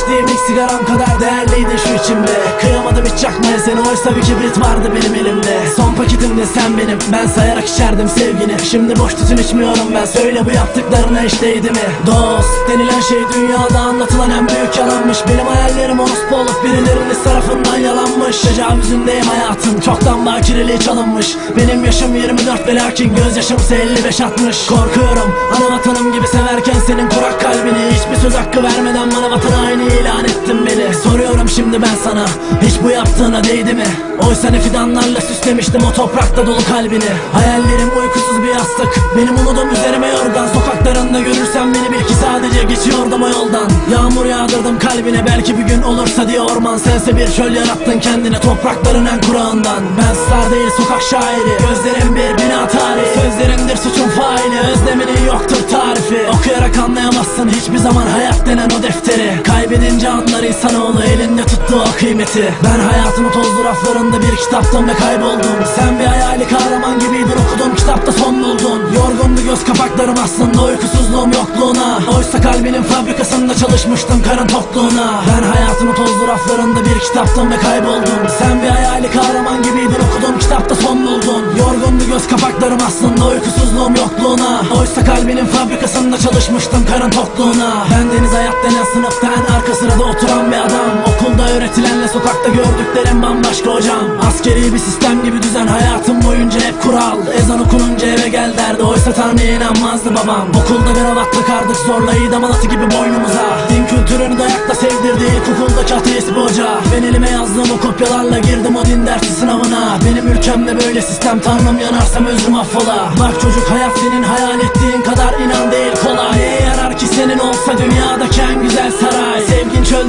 tek sigaram kadar değerliydi şu içimde. Kıyamadım hiç yakmaya seni oysa bir kibrit vardı benim elimde. Son paketimde sen benim ben sayarak içerdim sevgini. Şimdi boş tütün içmiyorum ben söyle bu yaptıklarına hiç değdi mi? Dost denilen şey dünyada anlatılan en büyük yalanmış. Benim hayallerim orospu olup birilerinin tarafından yalanmış Tecavüzündeyim hayatım. Çoktan bakireliği çalınmış. Benim yaşım 24 ve lakin gözyaşımsa 55-60 Korkuyorum ana vatanım gibi severken senin kurak kalbini. Hiçbir söz hakkı vermeden bana vatan haini ilan ettin beni. Soruyorum şimdi ben sana hiç bu yaptığına değdi mi? Oysa ne fidanlarla süslemiştim o toprakta dolu kalbini. Hayallerim uykusuz bir yastık. Benim umudum üzerime yorgan. Sokaklarında görürsen beni bil ki sadece geçiyordum o yoldan Yağmur yağdırdım kalbine belki bir gün olursa diye orman. Sense bir çöl yarattın kendine toprakların en kurağından. Ben star değil sokak şairi. Gözlerim bir bina tarihi. Sözlerimdir suçun faili. Özleminin yoktur tarifi. Okuyarak anlayamazsın hiçbir zaman hayat denen o defteri. Kaybedince anlar insanoğlu elinde tuttuğu o kıymeti. Ben hayatımı tozlu raflarında bir kitaptım ve kayboldum. Sen bir hayali kahraman gibiydin okuduğum kitapta son buldun. Yorgundu göz kapaklarım aslında uykusuzluğum yokluğuna. Oysa kalbinin fabrikasında çalışmıştım karın tokluğuna. Ben hayatımı tozlu raflarında bir kitaptım ve kayboldum. Sen bir hayali kahraman gibiydin okuduğum kitapta son buldun Yorgundu göz kapaklarım aslında uykusuzluğum yokluğuna. Oysa kalbinin fabrikasında çalışmıştım karın tokluğuna. Ben deniz hayat denen sınıfta en arka sırada oturan bir adam. Okulda öğretilenle sokakta gördüklerim bambaşka hocam. Askeri bir sistem hayatım boyunca hep kural. Ezan okununca eve gel derdi. Oysa Tanrı'ya inanmazdı babam. Okulda kravat takardık zorla idam alatı gibi boynumuza. Din kültürünü dayakla sevdirdi. İlkokuldaki ateist bir hoca. Ben elime yazdığım o kopyalarla girdim o din dersi sınavına. Benim ülkemde böyle sistem tanrım yanarsam özrüm affola. Bak çocuk hayat senin hayal ettiğin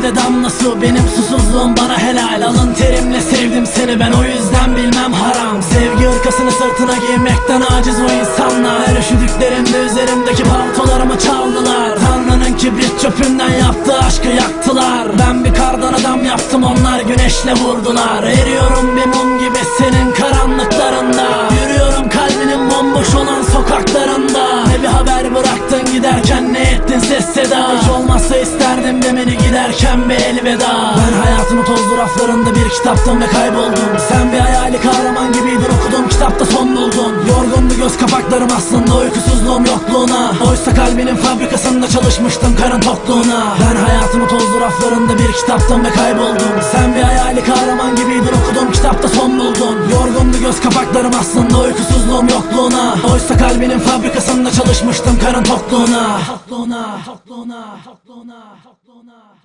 Sevgin çölde damla su benim susuzluğum. Bana helal Alın terimle sevdim seni. Ben o yüzden bilmem haram. Sevgi ırkasını sırtına giymekten aciz o insanlar. Üşüdüklerinde üzerimdeki paltolarımı çaldılar. Tanrı'nın kibrit çöpünden yaptığı aşkı yaktılar. Ben bir kardan adam yaptım onlar güneşle vurdular. Eriyorum bir mum gibi senin karanlıklarında. Yürüyorum kalbinin bomboş olan sokaklarında. Ne bir haber bıraktın giderken ne ettin ses seda İsterdim demeni giderken bir elveda. Ben hayatımı tozlu raflarında bir kitaptım ve kayboldum. Sen bir hayali kahraman gibiydin okuduğum kitapta son buldun. Yorgundu göz kapaklarım aslında uykusuzluğum yokluğuna. Oysa kalbinin fabrikasında çalışmıştım karın tokluğuna. Ben hayatımı tozlu raflarında bir kitaptım ve kayboldum. Sen bir hayali kahraman gibiydin okuduğum kitapta son buldun. Yorgundu göz kapaklarım aslında uykusuzluğum yokluğuna. Oysa kalbinin fabrikasında çalışmıştım karın Tokluğuna, tokluğuna, tokluğuna, tokluğuna, tokluğuna